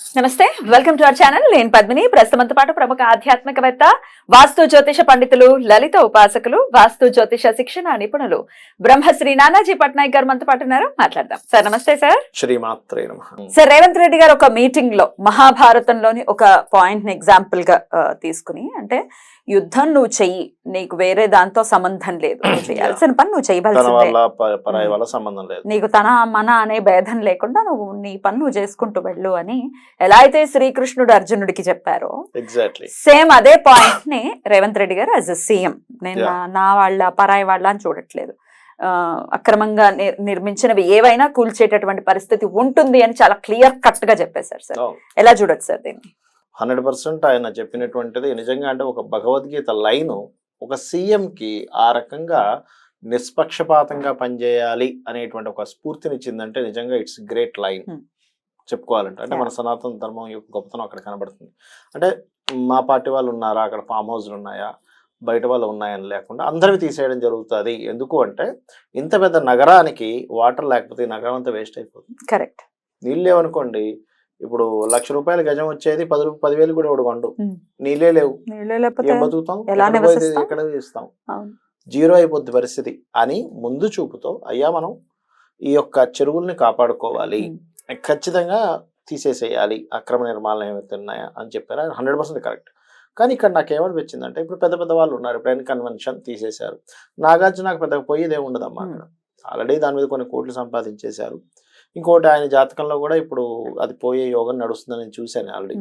నమస్తే welcome to our channel నేను పద్మిని. ప్రస్తుతంతో పాటు ప్రముఖ ఆధ్యాత్మికవేత్త వాస్తు జ్యోతిష పండితులు లలిత ఉపాసకులు వాస్తు జ్యోతిష శిక్షణ నిపుణులు బ్రహ్మశ్రీ నానాజీ పట్నాయక్ గారు మనతో పాటు ఉన్నారు. మాట్లాడదాం. సార్ నమస్తే సార్. శ్రీమాత్రే నమ. సార్ రేవంత్ రెడ్డి గారు ఒక మీటింగ్లో మహాభారతంలోని ఒక పాయింట్ని ఎగ్జాంపుల్గా తీసుకుని అంటే యుద్ధం నువ్వు చెయ్యి. నీకు వేరే దాంతో సంబంధం లేదు. నువ్వు చేయాల్సిన పని నువ్వు చేయవలసిందే. నీకు తన మన అనే భేదం లేకుండా నువ్వు నీ పని నువ్వు చేసుకుంటూ వెళ్ళు అని ఎలా అయితే శ్రీకృష్ణుడు అర్జునుడికి చెప్పారో ఎగ్జాక్ట్లీ సేమ్ అదే పాయింట్ని రేవంత్ రెడ్డి గారు యాజ్ అ సీఎం. నేను. నా- వాళ్ళ పరాయి వాళ్ళ అని చూడట్లేదు. ఆ, అక్రమంగా నిర్- నిర్మించినవి ఏవైనా కూల్చేటటువంటి పరిస్థితి ఉంటుంది అని చాలా క్లియర్ కట్గా చెప్పేశారు సార్ ఎలా చూడొచ్చు సార్ దీన్ని? హండ్రెడ్ పర్సెంట్ ఆయన చెప్పినటువంటిది నిజంగా అంటే ఒక భగవద్గీత లైన్ ఒక సీఎం కి ఆ రకంగా నిష్పక్షపాతంగా పనిచేయాలి అనేటువంటి ఒక స్ఫూర్తినిచ్చిందంటే నిజంగా ఇట్స్ గ్రేట్ లైన్ Hmm. చెప్పుకోవాలంటే. అంటే మన సనాతన ధర్మం యొక్క గొప్పతనం అక్కడ కనబడుతుంది. అంటే మా పార్టీ వాళ్ళు ఉన్నారా? అక్కడ ఫామ్ హౌస్లు ఉన్నాయా? బయట వాళ్ళు ఉన్నాయని లేకుండా అందరివి తీసేయడం జరుగుతుంది. ఎందుకు అంటే ఇంత పెద్ద నగరానికి వాటర్ లేకపోతే ఈ నగరం అంతా వేస్ట్ అయిపోతుంది. కరెక్ట్ నీళ్ళు లేవనుకోండి ఇప్పుడు లక్ష రూపాయల గజం వచ్చేది పది పదివేలు కూడా ఒకటి కొండు. నీళ్ళే లేవు. బతుకుతాం? ఎక్కడ ఇస్తాం. జీరో అయిపోద్ది పరిస్థితి. అని ముందు చూపుతో అయ్యా మనం ఈ యొక్క చెరువుల్ని కాపాడుకోవాలి. ఖచ్చితంగా తీసేసేయాలి. అక్రమ నిర్మాణాలు ఏమైతే ఉన్నాయా అని చెప్పారు? Hundred percent correct. కానీ ఇక్కడ నాకు ఏమనిపించిందంటే ఇప్పుడు పెద్ద పెద్ద వాళ్ళు ఉన్నారు. ఇప్పుడు కన్వెన్షన్ తీసేశారు. నాగార్జున నాకు పెద్దగా పోయేదే ఉండదమ్మా అక్కడ. ఆల్రెడీ దాని మీద కొన్ని కోట్లు సంపాదించేశారు. ఇంకోటి ఆయన జాతకంలో కూడా ఇప్పుడు అది పోయే యోగం నడుస్తుందని నేను చూశాను ఆల్రెడీ.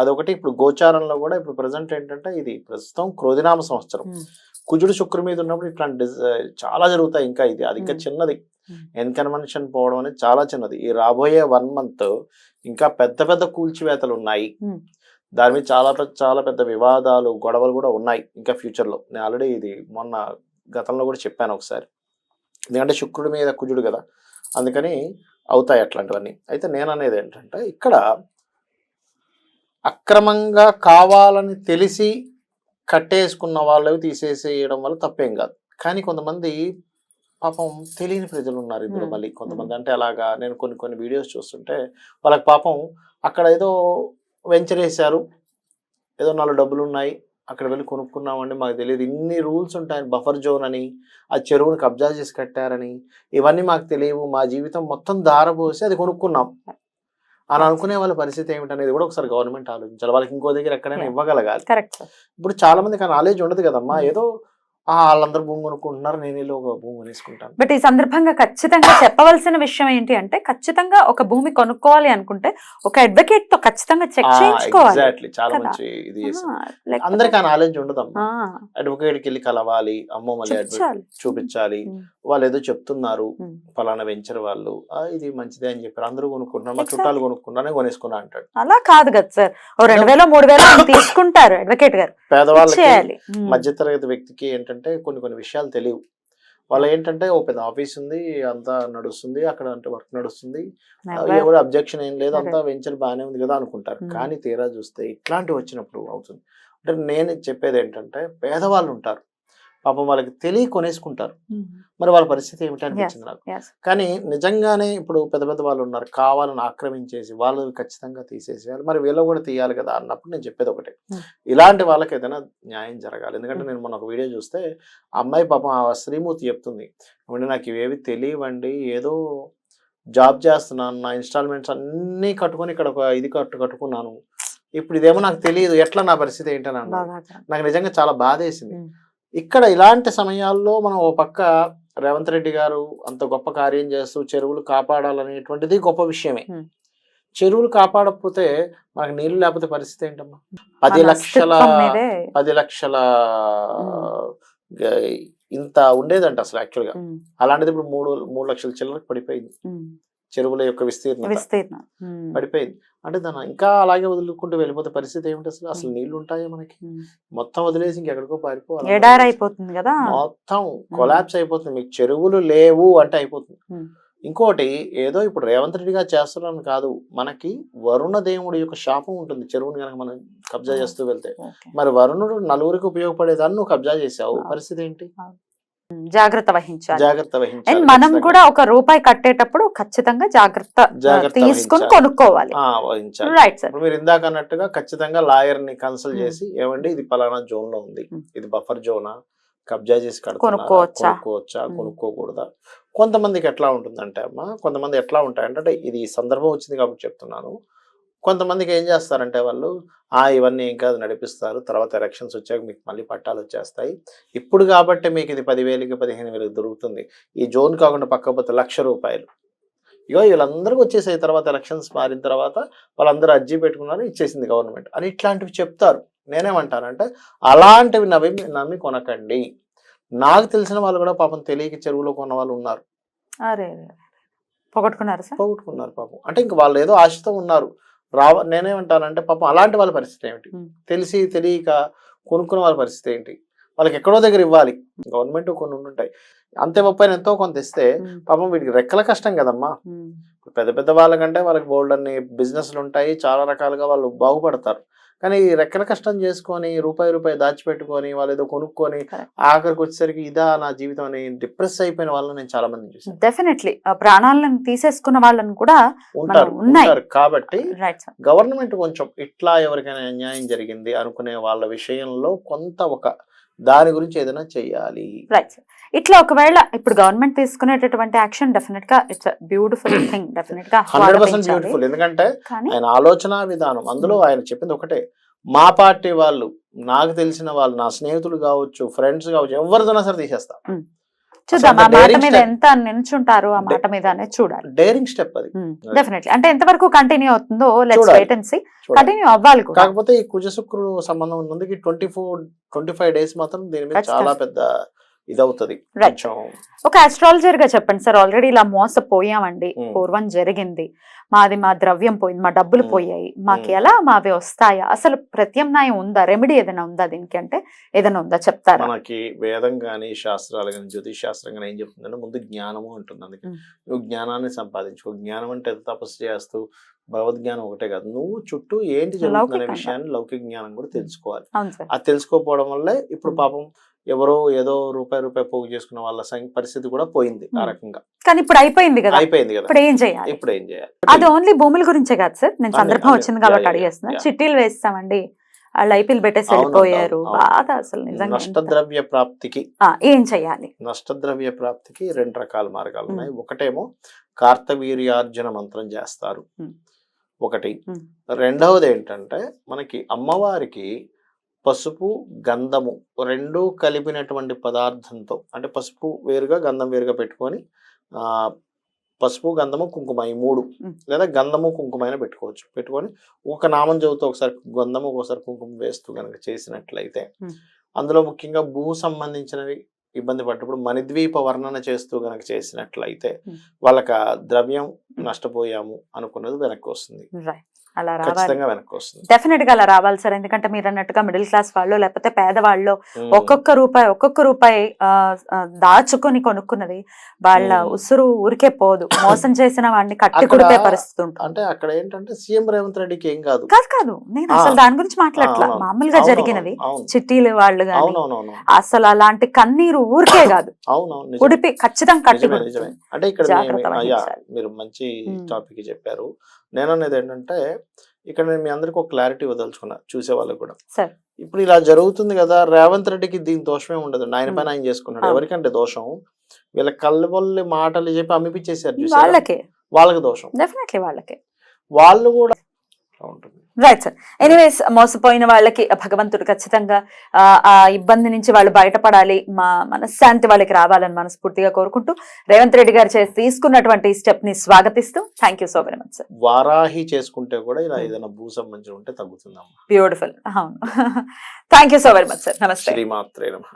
అదొకటి ఇప్పుడు గోచారంలో కూడా ఇప్పుడు ప్రజెంట్ ఏంటంటే ఇది ప్రస్తుతం క్రోధినామ సంవత్సరం. కుజుడు శుక్రు మీద ఉన్నప్పుడు ఇట్లాంటి చాలా జరుగుతాయి ఇంకా ఇది. అది ఇంకా. చిన్నది. ఎన్కన్వెన్షన్ పోవడం అనేది చాలా చిన్నది. ఈ రాబోయే వన్ మంత్ ఇంకా పెద్ద పెద్ద కూల్చివేతలు ఉన్నాయి. దాని మీద చాలా చాలా పెద్ద వివాదాలు గొడవలు కూడా ఉన్నాయి ఇంకా future లో నేను ఆల్రెడీ ఇది మొన్న గతంలో కూడా చెప్పాను ఒకసారి. ఎందుకంటే శుక్రుడి మీద కుజుడు కదా. అందుకని అవుతాయి అట్లాంటివన్నీ. అయితే నేను అనేది ఏంటంటే ఇక్కడ అక్రమంగా కావాలని తెలిసి కట్టేసుకున్న వాళ్ళవి తీసేసేయడం వల్ల తప్పేం కాదు. కానీ కొంతమంది పాపం తెలియని ప్రజలు ఉన్నారు ఇందులో Hmm. మళ్ళీ. కొంతమంది అంటే అలాగా నేను కొన్ని కొన్ని వీడియోస్ చూస్తుంటే వాళ్ళకి పాపం అక్కడ ఏదో వెంచర్ వేశారు. ఏదో నాలుగు డబ్బులు ఉన్నాయి అక్కడ వెళ్ళి కొనుక్కున్నామండి. మాకు తెలియదు ఇన్ని రూల్స్ ఉంటాయని బఫర్ జోన్ అని ఆ చెరువుని కబ్జా చేసి కట్టారని ఇవన్నీ మాకు తెలియవు. మా జీవితం మొత్తం దారబోసి అది కొనుక్కున్నాం. అని అనుకునే వాళ్ళ పరిస్థితి ఏమిటనేది కూడా ఒకసారి గవర్నమెంట్ ఆలోచించాలి. వాళ్ళకి ఇంకో దగ్గర ఎక్కడైనా. ఇవ్వగలగాలి. ఇప్పుడు చాలా మందికి ఆ నాలెడ్జ్ ఉండదు కదమ్మా. Hmm. ఏదో వాళ్ళందరూ భూమి కొనుక్కుంటున్నారు నేను వెళ్ళి ఒక భూమి కొనేసుకుంటాను. బట్ ఈ సందర్భంగా ఖచ్చితంగా చెప్పవలసిన విషయం ఏంటి అంటే ఖచ్చితంగా ఒక భూమి కొనుక్కోవాలి అనుకుంటే ఒక అడ్వకేట్తో ఖచ్చితంగా చెక్ చేయించుకోవాలి. ఎగ్జాక్ట్లీ చాలా. మంచి ఇది అందరికి ఆ నాలెడ్జ్ ఉండదమ్మా ఆ, అడ్వకేట్కి వెళ్ళి కలవాలి అమ్మో మళ్ళీ చూపించాలి. వాళ్ళు ఏదో చెప్తున్నారు. ఫలానా వెంచర్ వాళ్ళు ఇది మంచిదే అని చెప్పారు. అందరూ కొనుక్కుంటున్నారు మా. చుట్టాలు కొనుక్కున్నారని కొనేసుకున్నా అంటాడు. అలా కాదు కదా సార్. రెండు వేల మూడు వేల తీసుకుంటారు అడ్వకేట్ గారు. పేదవాళ్ళకి మధ్యతరగతి వ్యక్తికి ఏంటంటే కొన్ని కొన్ని విషయాలు తెలియవు. వాళ్ళు ఏంటంటే ఓ పెద్ద ఆఫీస్ ఉంది అంతా నడుస్తుంది అక్కడ అంటే వర్క్ నడుస్తుంది. ఎవరు అబ్జెక్షన్ ఏం లేదు అంతా వెంచర్ బాగానే ఉంది కదా అనుకుంటారు. కానీ తీరా చూస్తే ఇట్లాంటివి వచ్చినప్పుడు అవుతుంది. అంటే నేను చెప్పేది ఏంటంటే పేదవాళ్ళు ఉంటారు. పాపం వాళ్ళకి తెలియ కొనేసుకుంటారు. మరి వాళ్ళ పరిస్థితి ఏమిటి అనిపించింది నాకు. కానీ నిజంగానే ఇప్పుడు పెద్ద పెద్ద వాళ్ళు ఉన్నారు. కావాలని ఆక్రమించేసి వాళ్ళు ఖచ్చితంగా తీసేసేయాలి. మరి వీళ్ళు కూడా తీయాలి కదా అన్నప్పుడు నేను చెప్పేది ఒకటే. ఇలాంటి వాళ్ళకి ఏదైనా న్యాయం జరగాలి. ఎందుకంటే నేను మొన్న ఒక వీడియో చూస్తే అమ్మాయి పాపం ఆ శ్రీమూర్తి చెప్తుంది. ఏమంటే నాకు ఇవేవి తెలియవండి. ఏదో జాబ్ చేస్తున్నాను నా ఇన్స్టాల్మెంట్స్ అన్నీ కట్టుకొని ఇక్కడ ఒక ఇది కట్టు కట్టుకున్నాను. ఇప్పుడు ఇదేమో నాకు తెలియదు. ఎట్లా నా పరిస్థితి ఏంటని అన్నాను నాకు నిజంగా చాలా బాధేసింది. ఉమ్. ఇక్కడ ఇలాంటి సమయాల్లో మనం ఓ పక్క రేవంత్ రెడ్డి గారు అంత గొప్ప కార్యం చేస్తూ చెరువులు కాపాడాలనేటువంటిది గొప్ప విషయమే. చెరువులు కాపాడకపోతే మనకు నీళ్ళు లేకపోతే పరిస్థితి ఏంటమ్మా? పది లక్షల. పది లక్షల ఇంత ఉండేదంట అసలు యాక్చువల్గా ఉమ్, అలాంటిది ఇప్పుడు మూడు మూడు లక్షల చిల్లరకు పడిపోయింది. చెరువుల యొక్క విస్తీర్ణం. ఉమ్, పడిపోయింది. అంటే దాన్ని ఇంకా అలాగే వదులుకుంటూ వెళ్ళిపోతే పరిస్థితి ఏమిటి అసలు? అసలు నీళ్ళు ఉంటాయా మనకి. మొత్తం వదిలేసి ఇంకెక్కడికో పారిపోవాలి కదా? మొత్తం కొలాప్స్ అయిపోతుంది. మీకు చెరువులు లేవు అంటే అయిపోతుంది. ఇంకోటి ఏదో ఇప్పుడు రేవంత్ రెడ్డి గారు చేస్తున్నారని కాదు. మనకి వరుణ దేవుడి యొక్క శాపం ఉంటుంది. చెరువుని కనుక మనం కబ్జా. చేస్తూ వెళ్తే. మరి వరుణుడు నలుగురికి ఉపయోగపడేదాన్ని నువ్వు కబ్జా చేసావు. పరిస్థితి ఏంటి? జాగ్రత్త వహించాలి జాగ్రత్త అండ్ వహించాలి మనం ఖచ్చితంగా. కూడా ఒక రూపాయి కట్టేటప్పుడు ఖచ్చితంగా జాగ్రత్త తీసుకొని. కొనుక్కోవాలి రైట్ సార్ మీరు ఇందాక అన్నట్టుగా ఖచ్చితంగా లాయర్ని కన్సల్ట్ మ్మ్. చేసి ఏమండి ఇది పలానా జోన్లో ఉంది మ్మ్. ఇది బఫర్ జోనా కబ్జా చేసి? కొనుక్కోవచ్చా? కొనుక్కోవచ్చా మ్మ్. కొనుక్కోకూడదా కొంతమందికి ఎట్లా ఉంటుందంటే అమ్మా కొంతమంది ఎట్లా ఉంటాయంటే అంటే ఇది సందర్భం వచ్చింది కాబట్టి చెప్తున్నాను కొంతమందికి ఏం చేస్తారంటే వాళ్ళు ఆ ఇవన్నీ ఏం కాదు నడిపిస్తారు. తర్వాత ఎలక్షన్స్ వచ్చాక మీకు మళ్ళీ పట్టాలు వచ్చేస్తాయి. ఇప్పుడు కాబట్టి మీకు ఇది పదివేలకి పదిహేను వేలకు దొరుకుతుంది. ఈ జోన్ కాకుండా పక్కపోతే లక్ష రూపాయలు. ఇగో వీళ్ళందరికీ వచ్చేసాయి తర్వాత ఎలక్షన్స్ మారిన తర్వాత వాళ్ళందరూ అర్జీ పెట్టుకున్నారు ఇచ్చేసింది గవర్నమెంట్ అని ఇట్లాంటివి చెప్తారు. నేనేమంటానంటే అలాంటివి నవ్వి నమ్మి కొనకండి. నాకు తెలిసిన వాళ్ళు కూడా పాపం తెలియక చెరువులో కొన్న వాళ్ళు ఉన్నారు. పోగొట్టుకున్నారు పోగొట్టుకున్నారు పాపం. అంటే ఇంక వాళ్ళు ఏదో ఆశతో ఉన్నారు. రావ నేనేమంటానంటే పాపం అలాంటి వాళ్ళ పరిస్థితి ఏమిటి. తెలిసి తెలియక కొనుక్కున్న వాళ్ళ పరిస్థితి ఏంటి? వాళ్ళకి ఎక్కడో దగ్గర ఇవ్వాలి. గవర్నమెంట్ కొన్ని ఉండుంటాయి. అంతే ముప్పై ఎంతో కొంత ఇస్తే పాపం వీటికి రెక్కల కష్టం కదమ్మా. పెద్ద పెద్ద వాళ్ళకంటే వాళ్ళకి బోల్డ్ అన్ని బిజినెస్లు ఉంటాయి చాలా రకాలుగా వాళ్ళు బాగుపడతారు. కానీ రెక్కల కష్టం చేసుకొని రూపాయి రూపాయి దాచిపెట్టుకొని వాళ్ళు ఏదో కొనుక్కొని. ఆఖరికి వచ్చేసరికి ఇదా నా జీవితం అని డిప్రెస్ అయిపోయిన వాళ్ళని నేను చాలా మంది చూసాను డెఫినెట్లీ. ఆ ప్రాణాలను తీసేసుకున్న వాళ్ళని కూడా ఉంటారు ఉన్నాయి. ఉంటారు. కాబట్టి గవర్నమెంట్ కొంచెం ఇట్లా ఎవరికైనా అన్యాయం జరిగింది అనుకునే వాళ్ళ విషయంలో కొంత ఒక దాని గురించి ఏదైనా చెయ్యాలి. రైట్ సార్ ఇట్లా ఒకవేళ ఇప్పుడు గవర్నమెంట్ తీసుకునేటటువంటి యాక్షన్ డెఫినెట్గా ఇట్స్ బ్యూటిఫుల్ థింగ్ డెఫినెట్గా హండ్రెడ్ పర్సెంట్. బ్యూటిఫుల్ ఎందుకంటే ఆయన ఆలోచన విధానం అందులో ఆయన చెప్పింది ఒకటే. మా పార్టీ వాళ్ళు నాకు తెలిసిన వాళ్ళు నా స్నేహితులు కావచ్చు ఫ్రెండ్స్ కావచ్చు ఎవరిదైనా సరే తీసేస్తా. చూద్దాం అసలు ఆ మాట daring మీద step. ఎంత నిల్చుంటారు ఆ మాట మీద అనేది చూడాలి. డేరింగ్ స్టెప్ అది. డెఫినెట్లీ అంటే ఎంతవరకు కంటిన్యూ అవుతుందో లెట్స్ చూడాలి. వెయిట్ అండ్ సీ చూడాలి. కంటిన్యూ అవ్వాలి కాకపోతే ఈ కుజ శుక్రుడు సంబంధం ఉన్నందుకు twenty four twenty five days మాత్రం దీని మీద. చాలా పెద్ద ఇదవుతుంది. ఒక ఆస్ట్రాలజర్గా చెప్పండి. సార్ ఆల్రెడీ ఇలా మోసపోయామండి. Hmm. పూర్వం జరిగింది. మాది మా ద్రవ్యం పోయింది మా డబ్బులు Hmm. పోయాయి. మాకు Hmm. ఎలా మావి వస్తాయా? అసలు ప్రత్యామ్నాయం ఉందా? రెమెడీ ఏదైనా ఉందా దీనికి అంటే? ఏదైనా ఉందా? చెప్తారా? మనకి వేదం కానీ శాస్త్రాలు కానీ జ్యోతిష్ శాస్త్రం కానీ ఏం చెప్తుందంటే ముందు జ్ఞానము ఉంటుంది అందుకే. నువ్వు జ్ఞానాన్ని సంపాదించుకో. జ్ఞానం అంటే ఎంత తపస్సు చేస్తూ భగవద్జ్ఞానం ఒకటే కాదు. నువ్వు చుట్టూ ఏంటి జరుగుతుందనే. విషయాన్ని లౌకిక జ్ఞానం కూడా తెలుసుకోవాలి. అది తెలుసుకోకపోవడం వల్లే ఇప్పుడు. పాపం ఎవరో ఏదో రూపాయి రూపాయి పోగు చేసుకున్న వాళ్ళ పరిస్థితి కూడా పోయింది ఆ Mm. రకంగా. కానీ ఇప్పుడు అయిపోయింది కదా? అయిపోయింది కదా. ఇప్పుడు ఏం చేయాలి? ఇప్పుడు ఏం చేయాలి? అది ఓన్లీ భూముల గురించే కాదు సార్. నేను సందర్భం. వచ్చింది కాబట్టి అడిగేస్తున్నా. చిట్టీలు వేస్తామండి. వాళ్ళు ఐపీఎల్ పెట్టేసి వెళ్ళిపోయారు. బాధ అసలు నిజంగా నష్టద్రవ్య ప్రాప్తికి ఏం చేయాలి? నష్టద్రవ్య ప్రాప్తికి రెండు రకాల మార్గాలు ఉన్నాయి. Mm. ఒకటేమో కార్తవీర్యార్జున మంత్రం చేస్తారు. Mm. ఒకటి. రెండవది ఏంటంటే మనకి అమ్మవారికి పసుపు గంధము రెండు కలిపినటువంటి పదార్థంతో అంటే పసుపు వేరుగా గంధం వేరుగా పెట్టుకొని ఆ పసుపు గంధము కుంకుమ ఈ మూడు. లేదా గంధము కుంకుమ అయినా పెట్టుకోవచ్చు పెట్టుకొని ఒక నామం చదువుతూ ఒకసారి గంధము ఒకసారి కుంకుమ వేస్తూ కనుక చేసినట్లయితే. అందులో ముఖ్యంగా భూ సంబంధించినవి ఇబ్బంది పడ్డప్పుడు మణిద్వీప వర్ణన చేస్తూ కనుక చేసినట్లయితే. వాళ్ళకి ద్రవ్యం నష్టపోయాము అనుకున్నది వెనక్కి వస్తుంది అలా రావాలి డెఫినెట్గా అలా రావాలి సార్ ఎందుకంటే మీరు అన్నట్టుగా మిడిల్ క్లాస్ వాళ్ళు లేకపోతే పేదవాళ్ళు. ఒక్కొక్క రూపాయి ఒక్కొక్క రూపాయి దాచుకొని కొనుక్కున్నది వాళ్ళ. ఉసురు ఊరికే పోదు మోసం చేసిన వాడిని కట్టి కుడిపే పరిస్థితి ఉంటుంది అంటే అక్కడ ఏంటంటే సీఎం రేవంత్ రెడ్డికి ఏం కాదు కాదు కాదు నేను. అసలు దాని గురించి మాట్లాడట్లా. మామూలుగా. జరిగినవి చిట్టీలు వాళ్ళు గాని అవునవునవును అసలు అలాంటి కన్నీరు ఊరికే కాదు. ఉడిపి ఖచ్చితంగా కట్టి అంటే ఇక్కడ. మీరు మంచి. టాపిక్ చెప్పారు నేను అనేది ఏంటంటే ఇక్కడ నేను మీ అందరికి ఒక క్లారిటీ వదలుచుకున్నా చూసే వాళ్ళకి కూడా. సరే. ఇప్పుడు ఇలా జరుగుతుంది కదా రేవంత్ రెడ్డికి దీని దోషమే ఉండదు. ఆయన. పైన ఆయన చేసుకున్నాడు. ఎవరికంటే దోషం? వీళ్ళ కళ్ళబొల్లి మాటలు చెప్పి అమ్మిపించేసారు చూసారా? వాళ్ళకే. వాళ్ళకి దోషం. డెఫినెట్లీ వాళ్ళకే. వాళ్ళు కూడా ఉంటుంది రైట్ సార్ ఎనీవేస్ మోసపోయిన వాళ్ళకి భగవంతుడు ఖచ్చితంగా ఆ, ఇబ్బంది నుంచి వాళ్ళు బయటపడాలి. మా మనశ్శాంతి వాళ్ళకి రావాలని మనస్ఫూర్తిగా కోరుకుంటూ రేవంత్ రెడ్డి గారు చేసి తీసుకున్నటువంటి స్టెప్ని స్వాగతిస్తూ thank you so very much sir Varahi చేసుకుంటే కూడా ఇలా. ఏదైనా భూ సంబంధించి ఉంటే తగ్గుతుందమ్మా. బ్యూటిఫుల్ అవును. Thank you so very much sir నమస్తే